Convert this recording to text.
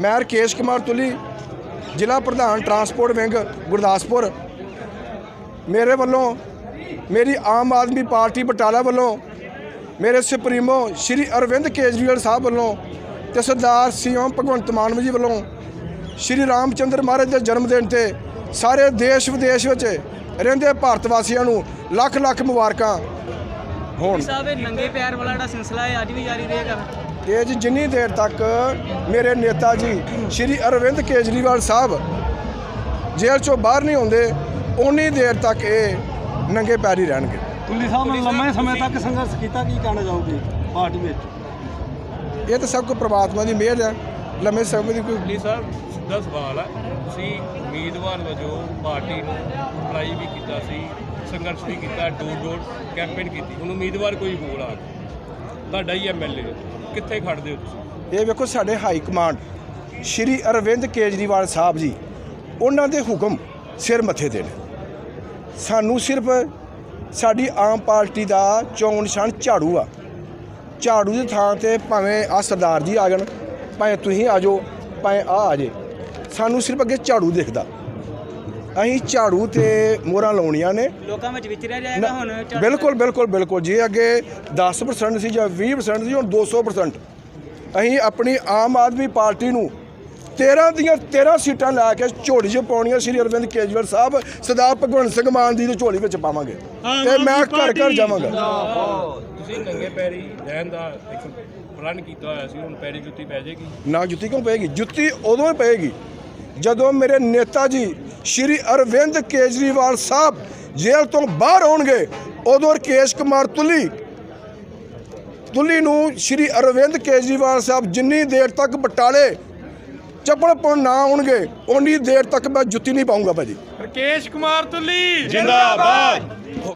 ਮੈਂ ਰਕੇਸ਼ ਕੁਮਾਰ ਤੁਲੀ, ਜ਼ਿਲ੍ਹਾ ਪ੍ਰਧਾਨ ਟਰਾਂਸਪੋਰਟ ਵਿੰਗ ਗੁਰਦਾਸਪੁਰ। ਮੇਰੇ ਵੱਲੋਂ ਮੇਰੀ ਆਮ ਆਦਮੀ ਪਾਰਟੀ ਬਟਾਲਾ ਵੱਲੋਂ ਮੇਰੇ ਸੁਪਰੀਮੋ ਸ਼੍ਰੀ ਅਰਵਿੰਦ ਕੇਜਰੀਵਾਲ ਸਾਹਿਬ ਵੱਲੋਂ ਤੇ ਸਰਦਾਰ ਸੀਐਮ ਭਗਵੰਤ ਮਾਨ ਜੀ ਵੱਲੋਂ ਸ਼੍ਰੀ ਰਾਮਚੰਦਰ ਮਹਾਰਾਜ ਦੇ ਜਨਮ ਦਿਨ ਤੇ ਸਾਰੇ ਦੇਸ਼ ਵਿਦੇਸ਼ ਵਿੱਚ ਰਹਿੰਦੇ ਭਾਰਤ ਵਾਸੀਆਂ ਨੂੰ ਲੱਖ ਲੱਖ ਮੁਬਾਰਕਾਂ ਹੋਣ। ਸਾਹਿਬ ਨੰਗੇ ਪੈਰ ਵਾਲਾ ਜਿਹੜਾ ਸਿਲਸਿਲਾ ਹੈ, ਅੱਜ ਵੀ ਜਾਰੀ ਰਹੇਗਾ। ਇਹ ਜੀ ਜਿੰਨੀ ਦੇਰ ਤੱਕ ਮੇਰੇ ਨੇਤਾ ਜੀ ਸ਼੍ਰੀ ਅਰਵਿੰਦ ਕੇਜਰੀਵਾਲ ਸਾਹਿਬ ਜੇਲ੍ਹ ਚੋਂ ਬਾਹਰ ਨਹੀਂ ਆਉਂਦੇ ਉਨੀ ਦੇਰ ਤੱਕ ਇਹ ਨੰਗੇ ਪੈਰ ਹੀ ਰਹਿਣਗੇ। ਤੁਲੀ ਸਾਹਿਬ ਨੇ ਲੰਮੇ ਸਮੇਂ ਤੱਕ ਸੰਘਰਸ਼ ਕੀਤਾ ਕੀ ਕਹਿਣਾ ਚਾਹੋਗੇ ਪਾਰਟੀ ਵਿੱਚ? ਇਹ ਤਾਂ ਸਭ ਕੁਝ ਪ੍ਰਮਾਤਮਾ ਦੀ ਮਿਹਰ ਹੈ। ਲੰਮੇ ਸਮੇਂ ਦੀ ਕੋਈ ਜੀ ਸਾਹਿਬ ਸਿੱਧਾ ਸਵਾਲ ਹੈ। ਤੁਸੀਂ ਉਮੀਦਵਾਰ ਵਜੋਂ ਪਾਰਟੀ ਨੂੰ ਅਪਲਾਈ ਵੀ ਕੀਤਾ ਸੀ ਸੰਘਰਸ਼ ਵੀ ਕੀਤਾ ਡੋਰ ਡੋਰ ਕੈਂਪੇਨ ਕੀਤੀ। ਹੁਣ ਉਮੀਦਵਾਰ ਕੋਈ ਬੋਲ ਆ। ਤੁਹਾਡਾ ਹੀ ਐਮਐਲਏ ਕਿੱਥੇ ਖੜਦੇ ਹੋ ਤੁਸੀਂ? ਇਹ ਵੇਖੋ ਸਾਡੇ ਹਾਈ ਕਮਾਂਡ, ਸ਼੍ਰੀ ਅਰਵਿੰਦ ਕੇਜਰੀਵਾਲ ਸਾਹਿਬ ਜੀ, ਉਹਨਾਂ ਦੇ ਹੁਕਮ ਸਿਰ ਮੱਥੇ ਤੇ ਨੇ। ਸਾਨੂੰ ਸਿਰਫ ਸਾਡੀ ਆਮ ਪਾਰਟੀ ਦਾ ਚੋਣ ਨਿਸ਼ਾਨ ਝਾੜੂ ਆ। ਝਾੜੂ ਦੀ ਥਾਂ ਤੇ ਭਾਵੇਂ ਆ ਸਰਦਾਰ ਜੀ ਆ ਜਾਣ, ਭਾਵੇਂ ਤੁਸੀਂ ਆ ਜਾਓ, ਭਾਵੇਂ ਆ ਆ ਜੇ। ਸਾਨੂੰ ਸਿਰਫ ਅੱਗੇ ਝਾੜੂ ਦਿਖਦਾ। ਅਸੀਂ ਝਾੜੂ ਤੇ ਮੋਹਰਾਂ ਲਾਉਣੀਆਂ ਨੇ। ਲੋਕਾਂ ਵਿੱਚ ਵਿਚਰਿਆ ਜਾਏਗਾ ਹੁਣ ਝਾੜੂ- ਬਿਲਕੁਲ ਬਿਲਕੁਲ ਬਿਲਕੁਲ ਜੇ ਅੱਗੇ 10% ਸੀ ਜਾਂ 20% ਸੀ ਹੁਣ 200% ਅਸੀਂ ਆਪਣੀ ਆਮ ਆਦਮੀ ਪਾਰਟੀ ਨੂੰ 13 ਦੀਆਂ 13 ਸੀਟਾਂ ਲੈ ਕੇ ਝੋਲੀ 'ਚ ਪਾਉਣੀਆਂ ਸ੍ਰੀ ਅਰਵਿੰਦ ਕੇਜਰੀਵਾਲ ਸਾਹਿਬ ਸਰਦਾਰ ਭਗਵੰਤ ਸਿੰਘ ਮਾਨ ਦੀ ਦੀ ਝੋਲੀ ਵਿੱਚ ਪਾਵਾਂਗੇ। ਤੇ ਮੈਂ ਘਰ ਘਰ ਜਾਵਾਂਗਾ। ਤੁਸੀਂ ਨੰਗੇ ਪੈਰੀ ਰਹਿਣ ਦਾ ਇੱਕ ਪ੍ਰਣ ਕੀਤਾ ਹੋਇਆ ਸੀ ਹੁਣ ਪੈਰੀ ਜੁੱਤੀ ਪੈ ਜਾਏਗੀ। ਨਾ ਜੁੱਤੀ ਕਿਉਂ ਪਏਗੀ? ਜੁੱਤੀ ਉਦੋਂ ਹੀ ਪਏਗੀ। ਜਦੋਂ ਮੇਰੇ ਨੇਤਾ ਜੀ ਸ਼੍ਰੀ ਅਰਵਿੰਦ ਕੇਜਰੀਵਾਲ ਸਾਹਿਬ ਜੇਲ੍ਹ ਤੋਂ ਬਾਹਰ ਆਉਣਗੇ ਉਦੋਂ ਰਕੇਸ਼ ਕੁਮਾਰ ਤੁਲੀ ਤੁਲੀ ਨੂੰ ਸ਼੍ਰੀ ਅਰਵਿੰਦ ਕੇਜਰੀਵਾਲ ਸਾਹਿਬ ਜਿੰਨੀ ਦੇਰ ਤੱਕ ਬਟਾਲੇ ਚੱਪਲ ਪਾਉਣ ਨਾ ਆਉਣਗੇ ਉਨੀ ਦੇਰ ਤੱਕ ਮੈਂ ਜੁੱਤੀ ਨਹੀਂ ਪਾਉਂਗਾ ਭਾਜੀ। ਰਕੇਸ਼ ਕੁਮਾਰ ਤੁੱਲੀ। ਜਿੰਦਾਬਾਦ।